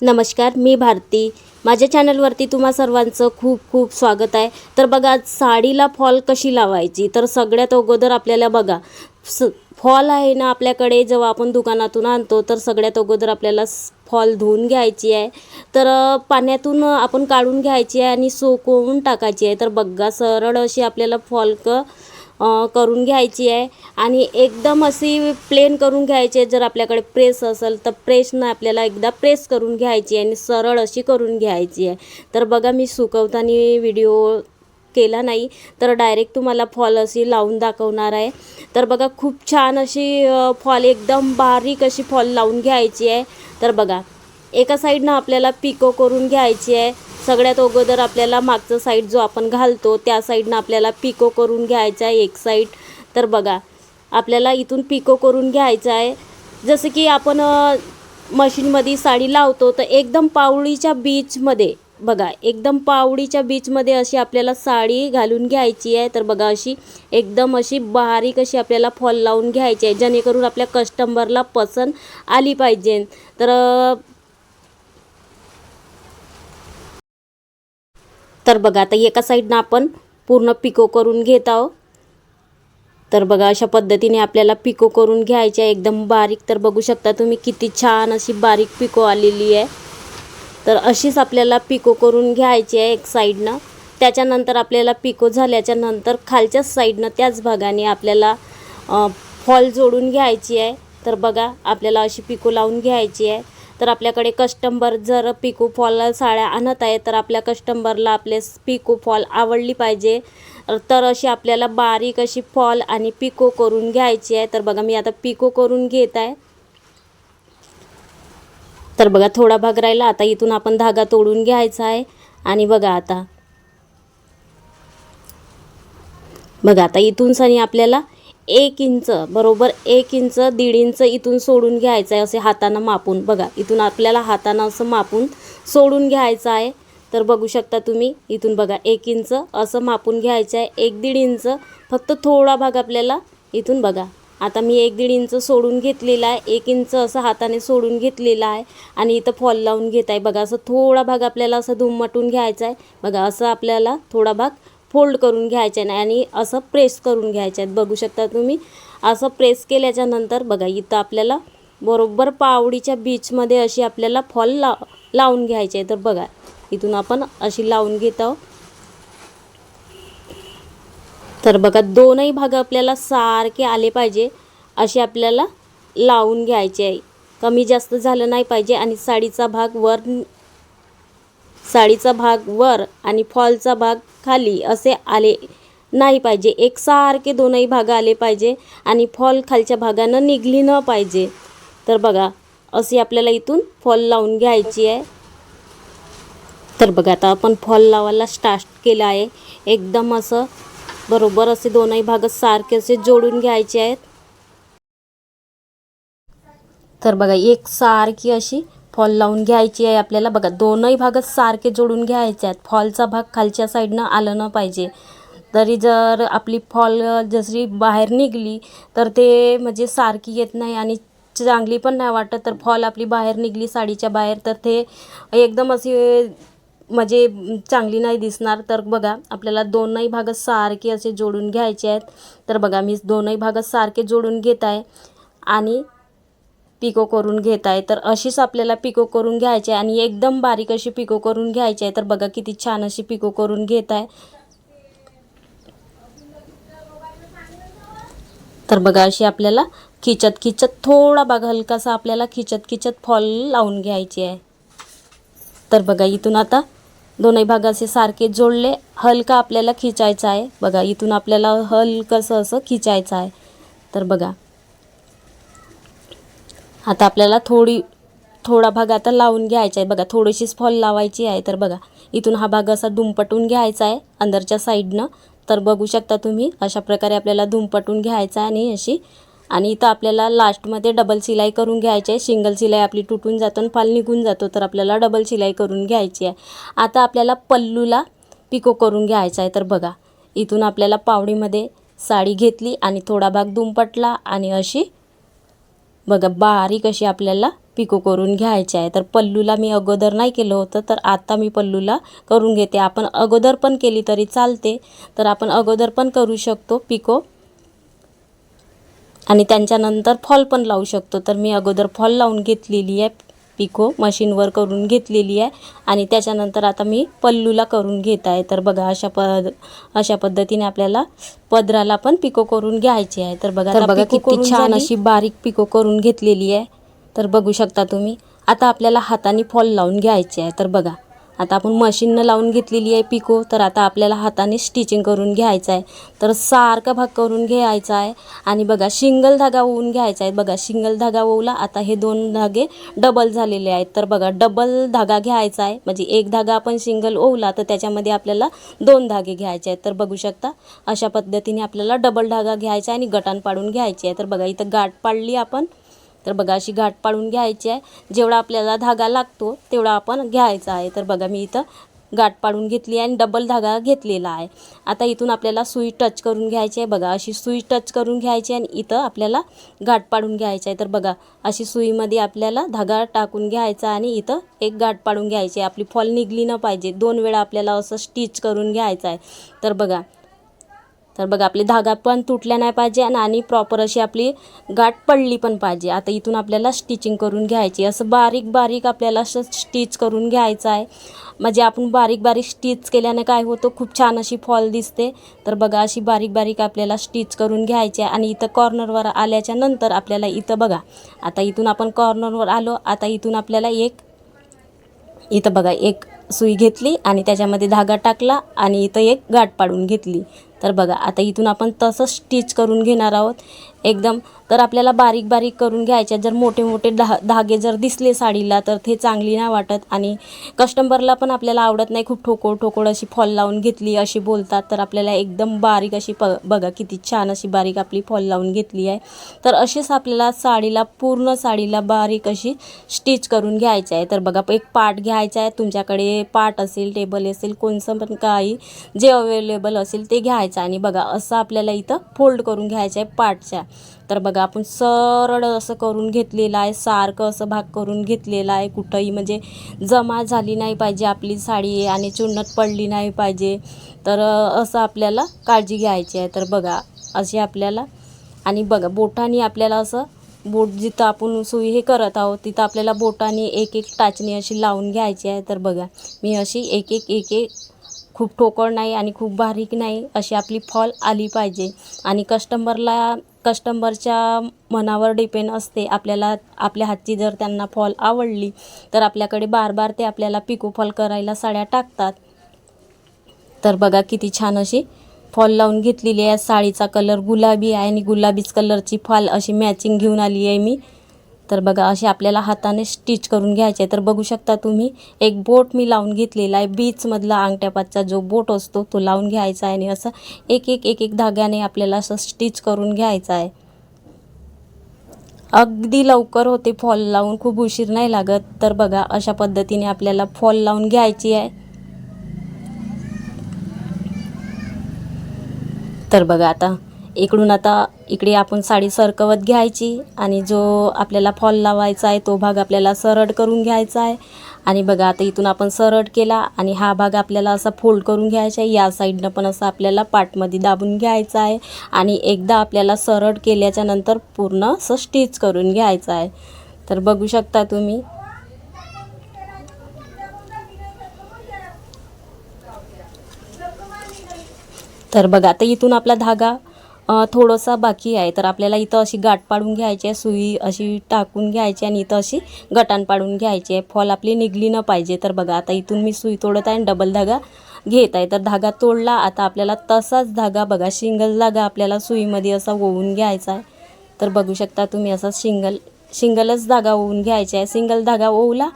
नमस्कार मी भारती. माझ्या चॅनलवरती तुम्हा सर्वांचं खूप खूप स्वागत आहे. तर बघा साडीला फॉल कशी लावायची? तर सगळ्यात अगोदर आपल्याला बघा स फॉल आहे ना आपल्याकडे जेव्हा आपण दुकानातून आणतो तर सगळ्यात अगोदर आपल्याला फॉल धुवून घ्यायची आहे. तर पाण्यातून आपण काढून घ्यायची आहे आणि सोकवून टाकायची आहे. तर बघा सरळ अशी आपल्याला फॉल क करून घ्यायची आहे. आणि एकदम अशी प्लेन करून घ्यायची आहे. जर आपल्याकडे प्रेस असेल तर प्रेसनं आपल्याला एकदा प्रेस करून घ्यायची आहे आणि सरळ अशी करून घ्यायची आहे. तर बघा मी सुकवताना व्हिडिओ केला नाही तर डायरेक्ट तुम्हाला फॉल अशी लावून दाखवणार आहे. तर बघा खूप छान अशी फॉल एकदम बारीक अशी फॉल लावून घ्यायची आहे. तर बघा एका साईडनं आपल्याला पिको करून घ्यायची आहे. सगळ्यात अगोदर आपल्याला मागचं साईड जो आपण घालतो त्या साईडनं आपल्याला पिको करून घ्यायचा आहे एक साईड. तर बघा आपल्याला इथून पिको करून घ्यायचं आहे. जसं की आपण मशीनमध्ये साडी लावतो तर एकदम पावळीच्या बीचमध्ये बघा एकदम पावडीच्या बीचमध्ये अशी आपल्याला साडी घालून घ्यायची आहे. तर बघा अशी एकदम अशी बारीक अशी आपल्याला फॉल लावून घ्यायची आहे जेणेकरून आपल्या कस्टमरला पसंत आली पाहिजे. तर तर बघा आता एका साईडनं आपण पूर्ण पिको करून घेत आहोत. तर बघा अशा पद्धतीने आपल्याला पिको करून घ्यायची आहे. एकदम बारीक तर बघू शकता तुम्ही किती छान अशी बारीक पिको आलेली आहे. तर अशीच आपल्याला पिको करून घ्यायची आहे एक साईडनं त्याच्यानंतर आपल्याला पिको झाल्याच्यानंतर खालच्याच साईडनं त्याच भागाने आपल्याला फॉल जोडून घ्यायची आहे. तर बघा आपल्याला अशी पिको लावून घ्यायची आहे. तर आपल्याकडे कस्टंबर जर पिको फॉल साड्या आणत आहे तर आपल्या कस्टंबरला आपले पिको फॉल आवडली पाहिजे. तर अशी आपल्याला बारीक अशी फॉल आणि पिको करून घ्यायची आहे. तर बघा मी आता पिको करून घेत आहे. तर बघा थोडा भाग राहिला. आता इथून आपण धागा तोडून घ्यायचा आहे. आणि बघा आता. बघा आता इथून सनी आपल्याला एक इंच बरोबर एक इंच दीड इंच इथून सोडून घ्यायचं आहे असे हातानं मापून. बघा इथून आपल्याला हातानं असं मापून सोडून घ्यायचं आहे. तर बघू शकता तुम्ही इथून बघा एक इंच असं मापून घ्यायचं आहे एक दीड इंच फक्त थोडा भाग आपल्याला इथून बघा. आता मी एक दीड इंच सोडून घेतलेला आहे. एक इंच असं हाताने सोडून घेतलेला आहे आणि इथं फॉल लावून घेत आहे. बघा असं थोडा भाग आपल्याला असं धुमटून घ्यायचा आहे बघा असं आपल्याला थोडा भाग फोल्ड करून घ्यायच्या आहे आणि असं प्रेस करून घ्यायच्या आहेत. बघू शकता तुम्ही असं प्रेस केल्याच्यानंतर बघा इथं आपल्याला बरोबर पावडीच्या बीचमध्ये अशी आपल्याला फॉल ला लावून घ्यायचे आहे तर बघा इथून आपण अशी लावून घेत आहोत. तर बघा दोनही भाग आपल्याला सारखे आले पाहिजे असे आपल्याला लावून घ्यायचे आहे. कमी जास्त झालं नाही पाहिजे आणि साडीचा भाग वर साडीचा भाग वर आणि फॉलचा भाग खाली असे आले नाही पाहिजे. एकसारखे दोनही भाग आले पाहिजे आणि फॉल खालच्या भागानं निघली न पाहिजे. तर बघा अशी आपल्याला इथून फॉल लावून घ्यायची आहे. तर बघा आता आपण फॉल लावायला स्टार्ट केलं आहे. एकदम असं बरोबर असे दोनही भाग सारखे असे जोडून घ्यायचे आहेत. तर बघा एक सारखी अशी फॉल लावून घ्यायची आहे आपल्याला. बघा दोनही भाग सारखे जोडून घ्यायचे आहेत. फॉलचा भाग खालच्या साईडनं आलं न पाहिजे. तरी जर आपली फॉल जशी बाहेर निघली तर ते म्हणजे सारखी येत नाही आणि चांगली पण नाही वाटत. तर फॉल आपली बाहेर निघली साडीच्या बाहेर तर ते एकदम अशी म्हणजे चांगली नाही दिसणार. तर बघा आपल्याला दोनही भाग सारखे असे जोडून घ्यायचे आहेत. तर बघा मी दोनही भाग सारखे जोडून घेत आहे. आणि पिको करून घेत आहे. तर अशीच आपल्याला पिको करून घ्यायची आहे आणि एकदम बारीक अशी पिको करून घ्यायची आहे. तर बघा किती छान अशी पिको करून घेत आहे. तर बघा अशी आपल्याला खिचत खिचत थोडा भाग हलकासा आपल्याला खिचत खिचत फॉल लावून घ्यायची आहे. तर बघा इथून आता दोनही भाग असे सारखे जोडले हलका आपल्याला खिचायचं आहे. बघा इथून आपल्याला हलकंसं असं खिचायचं आहे. तर बघा. आता आपल्याला थोडी थोडा भाग आता लावून घ्यायचा आहे. बघा थोडीशीच फॉल लावायची आहे. तर बघा इथून हा भाग असा दुमपटून घ्यायचा आहे अंदरच्या साईडनं. तर बघू शकता तुम्ही अशा प्रकारे आपल्याला दुमपटून घ्यायचा आहे आणि अशी आणि इथं आपल्याला लास्टमध्ये डबल शिलाई करून घ्यायची आहे. सिंगल शिलाई आपली तुटून जातो आणि फाल निघून जातो तर आपल्याला डबल शिलाई करून घ्यायची आहे. आता आपल्याला पल्लूला पिको करून घ्यायचा आहे. तर बघा इथून आपल्याला पावडीमध्ये साडी घेतली आणि थोडा भाग दुमपटला आणि अशी बघा बारीक अशी आपल्याला पिको करून घ्यायची आहे. तर पल्लूला मी अगोदर नाही केलं होतं तर आता मी पल्लूला करून घेते. आपण अगोदर पण केली तरी चालते तर आपण अगोदर पण करू शकतो पिको. आणि त्यांच्यानंतर फॉल पण लावू शकतो. तर मी अगोदर फॉल लावून घेतलेली आहे. पिको मशीनवर करून घेतलेली आहे. आणि त्याच्यानंतर आता मी पल्लूला करून घेत आहे. तर बघा अशा पद अशा पद्धतीने आपल्याला पदराला पण पिको करून घ्यायची आहे. तर बघा तर बघा किती छान अशी बारीक पिको करून घेतलेली आहे. तर बघू शकता तुम्ही. आता आपल्याला हाताने फॉल लावून घ्यायचे आहे. तर बघा आता आपण मशीननं लावून घेतलेली आहे पिको तर आता आपल्याला हाताने स्टिचिंग करून घ्यायचं आहे. तर सारखा भाग करून घ्यायचा आहे. आणि बघा शिंगल धागा ओवून घ्यायचा आहे. बघा शिंगल धागा ओवला आता हे दोन धागे डबल झालेले आहेत. तर बघा डबल धागा घ्यायचा आहे. म्हणजे एक धागा आपण सिंगल ओवला तर त्याच्यामध्ये आपल्याला दोन धागे घ्यायचे आहेत. तर बघू शकता अशा पद्धतीने आपल्याला डबल धागा घ्यायचा आहे आणि गटान पाडून घ्यायचे आहे. तर बघा इथं गाठ पाडली आपण. तर बघा अशी गाठ पाडून घ्यायची आहे. जेवढा आपल्याला धागा लागतो तेवढा आपण घ्यायचा आहे. तर बघा मी इथं गाठ पाडून घेतली आहे आणि डबल धागा घेतलेला आहे. आता इथून आपल्याला सुई टच करून घ्यायची आहे. बघा अशी सुई टच करून घ्यायची आहे आणि इथं आपल्याला गाठ पाडून घ्यायची आहे. तर बघा अशी सुईमध्ये आपल्याला धागा टाकून घ्यायचा आणि इथं एक गाठ पाडून घ्यायची आहे. आपली फॉल निघली न पाहिजे. दोन वेळा आपल्याला असं स्टिच करून घ्यायचं आहे. तर बघा तर बघा आपली धागा पण तुटल्या नाही पाहिजे आणि आणि प्रॉपर अशी आपली गाठ पडली पण पाहिजे. आता इथून आपल्याला स्टिचिंग करून घ्यायची असं बारीक बारीक आपल्याला असं स्टिच करून घ्यायचं आहे. म्हणजे आपण बारीक बारीक स्टिच केल्याने काय होतं? खूप छान अशी फॉल दिसते. तर बघा अशी बारीक बारीक आपल्याला स्टिच करून घ्यायची आहे. आणि इथं कॉर्नरवर आल्याच्यानंतर आपल्याला इथं बघा आता इथून आपण कॉर्नरवर आलो. आता इथून आपल्याला एक इथं बघा एक सुई घेतली आणि त्याच्यामध्ये धागा टाकला आणि इथं एक गाठ पाडून घेतली. तर बघा आता इथून आपण तसंच स्टिच करून घेणार आहोत. एकदम. तर आपल्याला बारीक बारीक करून घ्यायच्या जर मोठे मोठे धा धागे जर दिसले साडीला तर ते चांगली नाही वाटत. आणि कस्टमरला पण आपल्याला आवडत नाही खूप ठोकोळ ठोकोळ अशी फॉल लावून घेतली अशी बोलतात. तर आपल्याला एकदम बारीक अशी प बघा किती छान अशी बारीक आपली फॉल लावून घेतली आहे. तर अशीच आपल्याला साडीला पूर्ण साडीला बारीक अशी स्टिच करून घ्यायची आहे. तर बघा एक पार्ट घ्यायचा आहे. तुमच्याकडे पार्ट असेल टेबल असेल कोणचं पण काही जे अवेलेबल असेल ते घ्यायचं आणि बघा असं आपल्याला इथं फोल्ड करून घ्यायचं आहे पार्टच्या. तर बघा आपण सरळ असं करून घेतलेलं आहे सारखं असं भाग करून घेतलेला आहे. कुठंही म्हणजे जमा झाली नाही पाहिजे आपली साडी आणि चुन्नत पडली नाही पाहिजे. तर असं आपल्याला काळजी घ्यायची आहे. तर बघा अशी आपल्याला आणि बघा बोटाने आपल्याला असं बोट जिथं आपण सुई हे करत आहोत तिथं आपल्याला बोटाने एक एक टाचणी अशी लावून घ्यायची आहे. तर बघा मी अशी एक एक एक एक खूप ठोकळ नाही आणि खूप बारीक नाही अशी आपली फॉल आली पाहिजे. आणि कस्टंबरला कस्टंबरच्या मनावर डिपेंड असते आपल्याला आपल्या हातची जर त्यांना फॉल आवडली तर आपल्याकडे बार बार ते आपल्याला पिको फॉल करायला साड्या टाकतात. तर बघा किती छान अशी फॉल लावून घेतलेली आहे. साडीचा कलर गुलाबी आहे आणि गुलाबीच कलरची फॉल अशी मॅचिंग घेऊन आली आहे मी. तर बघा अशी आपल्याला हाताने स्टिच करून घ्यायचे आहे. तर बघू शकता तुम्ही एक बोट मी लावून घेतलेला आहे. बीचमधला अंगठ्यापातचा जो बोट असतो तो लावून घ्यायचा आहे. आणि असं एक एक एक एक धाग्याने आपल्याला असं स्टिच करून घ्यायचं आहे. अगदी लवकर होते फॉल लावून. खूप उशीर नाही लागत. तर बघा अशा पद्धतीने आपल्याला फॉल लावून घ्यायची आहे. तर बघा आता इकडून आता इकडे आपण साडी सरकवत घ्यायची आणि जो आपल्याला फॉल लावायचा आहे तो भाग आपल्याला सरळ करून घ्यायचा आहे. आणि बघा आता इथून आपण सरळ केला आणि हा भाग आपल्याला असा फोल्ड करून घ्यायचा आहे. या साईडनं पण असं आपल्याला पाटमध्ये दाबून घ्यायचा आहे आणि एकदा आपल्याला सरळ केल्याच्यानंतर पूर्ण असं स्टिच करून घ्यायचं आहे. तर बघू शकता तुम्ही. तर बघा आता इथून आपला धागा थोडंसं बाकी आहे. तर आपल्याला इथं अशी गाठ पाडून घ्यायची आहे सुई अशी टाकून घ्यायची आणि इथं अशी गटान पाडून घ्यायची आहे. फॉल आपली निघली न पाहिजे. तर बघा आता इथून मी सुई तोडत आहे आणि डबल धागा घेत आहे. तर धागा तोडला आता आपल्याला तसाच धागा बघा सिंगल धागा आपल्याला सुईमध्ये असा ओवून घ्यायचा आहे. तर बघू शकता तुम्ही असा सिंगल सिंगलच धागा ओवून घ्यायचा आहे. सिंगल धागा ओवला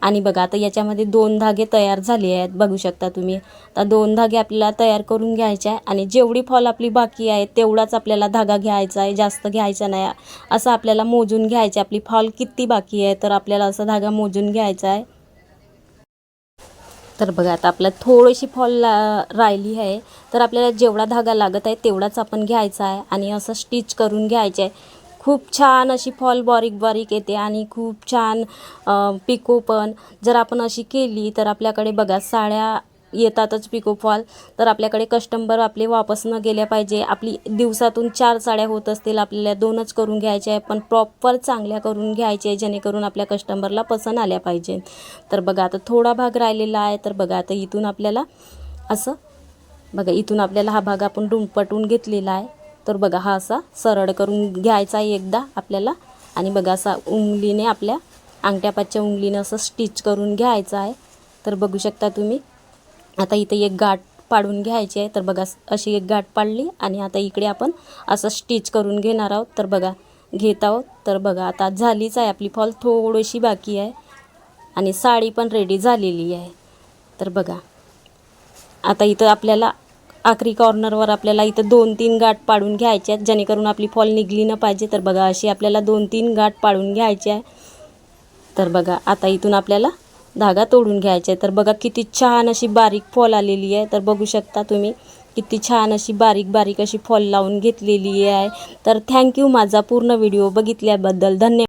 आणि बघा आता याच्यामध्ये दोन धागे तयार झाले आहेत. बघू शकता तुम्ही. आता दोन धागे आपल्याला तयार करून घ्यायचे आहे आणि जेवढी फॉल आपली बाकी आहे तेवढाच आपल्याला धागा घ्यायचा आहे. जास्त घ्यायचा नाही. असं आपल्याला मोजून घ्यायचे आपली फॉल किती बाकी आहे तर आपल्याला असा धागा मोजून घ्यायचा आहे. तर बघा आता आपल्या थोडीशी फॉल ला राहिली आहे. तर आपल्याला जेवढा धागा लागत आहे तेवढाच आपण घ्यायचा आहे आणि असं स्टिच करून घ्यायचं आहे. खूप छान अशी फॉल बारीक बारीक येते आणि खूप छान पिको पण. जर आपण अशी केली तर आपल्याकडे बघा साड्या येतातच पिको फॉल. तर आपल्याकडे कस्टमर आपले वापस न गेल्या पाहिजे. आपली दिवसातून चार साड्या होत असतील आपल्याला दोनच करून घ्यायच्या आहे पण प्रॉपर चांगल्या करून घ्यायच्या आहे जेणेकरून आपल्या कस्टमरला पसंत आल्या पाहिजे. तर बघा आता थोडा भाग राहिलेला आहे तर बघा आता इथून आपल्याला असं बघा इथून आपल्याला हा भाग आपण डुंपटून घेतलेला आहे. तर बघा हा असा सरळ करून घ्यायचा आहे एकदा आपल्याला. आणि बघा असा उंगलीने आपल्या अंगठ्यापाच्या उंगलीने असं स्टिच करून घ्यायचं आहे. तर बघू शकता तुम्ही आता इथे एक गाठ पाडून घ्यायची आहे. तर बघा अशी एक गाठ पाडली आणि आता इकडे आपण असं स्टिच करून घेणार आहोत. तर बघा घेत आहोत. तर बघा आता झालीच आहे आपली फॉल थोडीशी बाकी आहे. आणि साडी पण रेडी झालेली आहे. तर बघा आता इथं आपल्याला आखरी कॉर्नरवर आपल्याला इथं दोन तीन गाठ पाडून घ्यायच्या आहेत. जेणेकरून आपली फॉल निघली न पाहिजे. तर बघा अशी आपल्याला दोन तीन गाठ पाडून घ्यायची आहे तर बघा आता इथून आपल्याला धागा तोडून घ्यायचा आहे तर बघा किती छान अशी बारीक फॉल आलेली आहे. तर बघू शकता तुम्ही किती छान अशी बारीक बारीक अशी फॉल लावून घेतलेली आहे. तर थँक्यू माझा पूर्ण व्हिडिओ बघितल्याबद्दल. धन्यवाद.